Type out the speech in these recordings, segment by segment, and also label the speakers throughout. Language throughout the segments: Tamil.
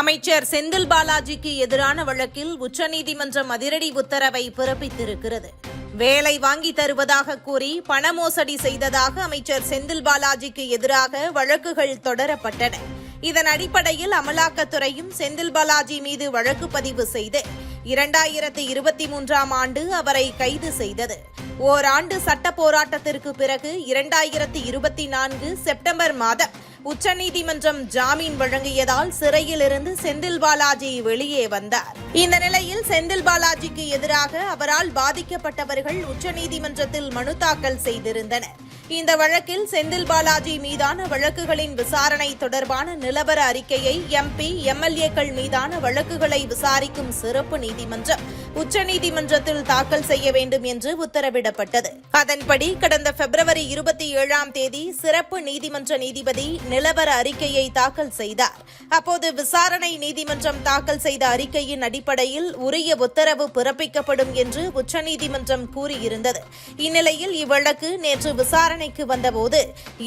Speaker 1: அமைச்சர் செந்தில் பாலாஜிக்கு எதிரான வழக்கில் உச்சநீதிமன்றம் அதிரடி உத்தரவை பிறப்பித்திருக்கிறது. வேலை வாங்கி தருவதாக கூறி பண மோசடி செய்ததாக அமைச்சர் செந்தில் பாலாஜிக்கு எதிராக வழக்குகள் தொடரப்பட்டன. இதன் அடிப்படையில் அமலாக்கத்துறையும் செந்தில் பாலாஜி மீது வழக்கு பதிவு செய்து இரண்டாயிரத்து இருபத்தி மூன்றாம் ஆண்டு அவரை கைது செய்தது. ஓராண்டு சட்ட போராட்டத்திற்கு பிறகு இரண்டாயிரத்து இருபத்தி நான்கு செப்டம்பர் மாதம் உச்சநீதிமன்றம் ஜாமீன் வழங்கியதால் சிறையிலிருந்து செந்தில் பாலாஜி வெளியே வந்தார். இந்த நிலையில் செந்தில் பாலாஜிக்கு எதிராக அவரால் பாதிக்கப்பட்டவர்கள் உச்சநீதிமன்றத்தில் மனு தாக்கல் செய்திருந்தனர். இந்த வழக்கில் செந்தில் பாலாஜி மீதான வழக்குகளின் விசாரணை தொடர்பான நிலவர அறிக்கையை எம்பி எம்எல்ஏக்கள் மீதான வழக்குகளை விசாரிக்கும் சிறப்பு நீதிமன்றம் உச்சநீதிமன்றத்தில் தாக்கல் செய்ய வேண்டும் என்று உத்தரவிடப்பட்டது. அதன்படி கடந்த பிப்ரவரி இருபத்தி ஏழாம் தேதி சிறப்பு நீதிமன்ற நீதிபதி நிலவர அறிக்கையை தாக்கல் செய்தார். அப்போது விசாரணை நீதிமன்றம் தாக்கல் செய்த அறிக்கையின் அடிப்படையில் உரிய உத்தரவு பிறப்பிக்கப்படும் என்று உச்சநீதிமன்றம் கூறியிருந்தது. இந்நிலையில் இவ்வழக்கு நேற்று விசாரணை விசாரணைக்கு வந்தபோது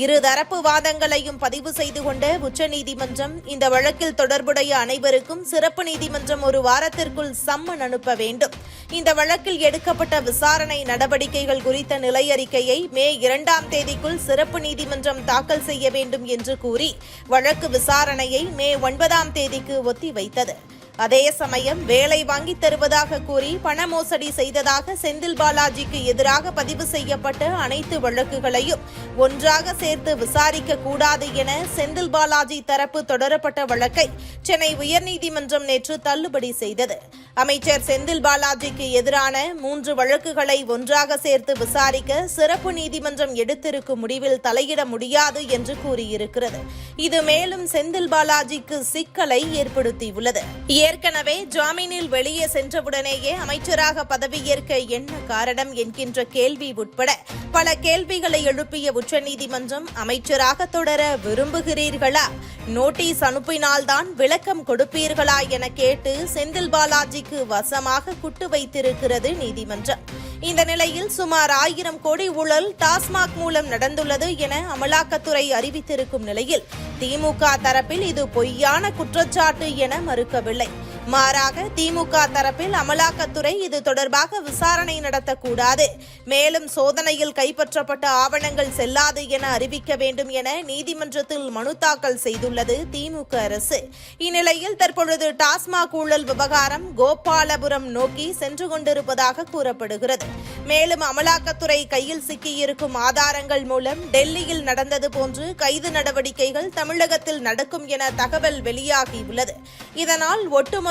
Speaker 1: இருதரப்பு வாதங்களையும் பதிவு செய்து கொண்ட உச்சநீதிமன்றம் இந்த வழக்கில் தொடர்புடைய அனைவருக்கும் சிறப்பு நீதிமன்றம் ஒரு வாரத்திற்குள் சம்மன் அனுப்ப வேண்டும். இந்த வழக்கில் எடுக்கப்பட்ட விசாரணை நடவடிக்கைகள் குறித்த நிலையறிக்கையை மே இரண்டாம் தேதிக்குள் சிறப்பு நீதிமன்றம் தாக்கல் செய்ய வேண்டும் என்று கூறி வழக்கு விசாரணையை மே ஒன்பதாம் தேதிக்கு ஒத்திவைத்தது. அதே சமயம் வேலை வாங்கி தருவதாக கூறி பண மோசடி செய்ததாக செந்தில் பாலாஜிக்கு எதிராக பதிவு செய்யப்பட்ட அனைத்து வழக்குகளையும் ஒன்றாக சேர்த்து விசாரிக்க கூடாது என செந்தில் பாலாஜி தரப்பு தொடரப்பட்ட வழக்கை சென்னை உயர்நீதிமன்றம் நேற்று தள்ளுபடி செய்தது. அமைச்சர் செந்தில் பாலாஜிக்கு எதிரான மூன்று வழக்குகளை ஒன்றாக சேர்த்து விசாரிக்க சிறப்பு நீதிமன்றம் எடுத்திருக்கும் முடிவில் தலையிட முடியாது என்று கூறியிருக்கிறது. இது மேலும் செந்தில் பாலாஜிக்கு சிக்கலை ஏற்படுத்தியுள்ளது. ஏற்கனவே ஜாமீனில் வெளியே சென்றவுடனேயே அமைச்சராக பதவியேற்க என்ன காரணம் என்கின்ற கேள்வி உட்பட பல கேள்விகளை எழுப்பிய உச்சநீதிமன்றம் அமைச்சராக தொடர விரும்புகிறீர்களா? நோட்டீஸ் அனுப்பினால்தான் விளக்கம் கொடுப்பீர்களா என கேட்டு செந்தில் பாலாஜி கோடிக்கு வசமாக குட்டு வைத்திருக்கிறது நீதிமன்றம். இந்த நிலையில் சுமார் ஆயிரம் கோடி ஊழல் டாஸ்மாக் மூலம் நடந்துள்ளது என அமலாக்கத்துறை அறிவித்திருக்கும் நிலையில் திமுக தரப்பில் இது பொய்யான குற்றச்சாட்டு என மறுக்கவில்லை. மாறாக திமுக தரப்பில் அமலாக்கத்துறை இது தொடர்பாக விசாரணை நடத்தக்கூடாது. மேலும் சோதனையில் கைப்பற்றப்பட்ட ஆவணங்கள் செல்லாது என அறிவிக்க வேண்டும் என நீதிமன்றத்தில் மனு தாக்கல் செய்துள்ளது திமுக அரசு. இந்நிலையில் தற்பொழுது டாஸ்மாக் ஊழல் விவகாரம் கோபாலபுரம் நோக்கி சென்று கொண்டிருப்பதாக கூறப்படுகிறது. மேலும் அமலாக்கத்துறை கையில் சிக்கியிருக்கும் ஆதாரங்கள் மூலம் டெல்லியில் நடந்தது போன்று கைது நடவடிக்கைகள் தமிழகத்தில் நடக்கும் என தகவல் வெளியாகியுள்ளது. இதனால்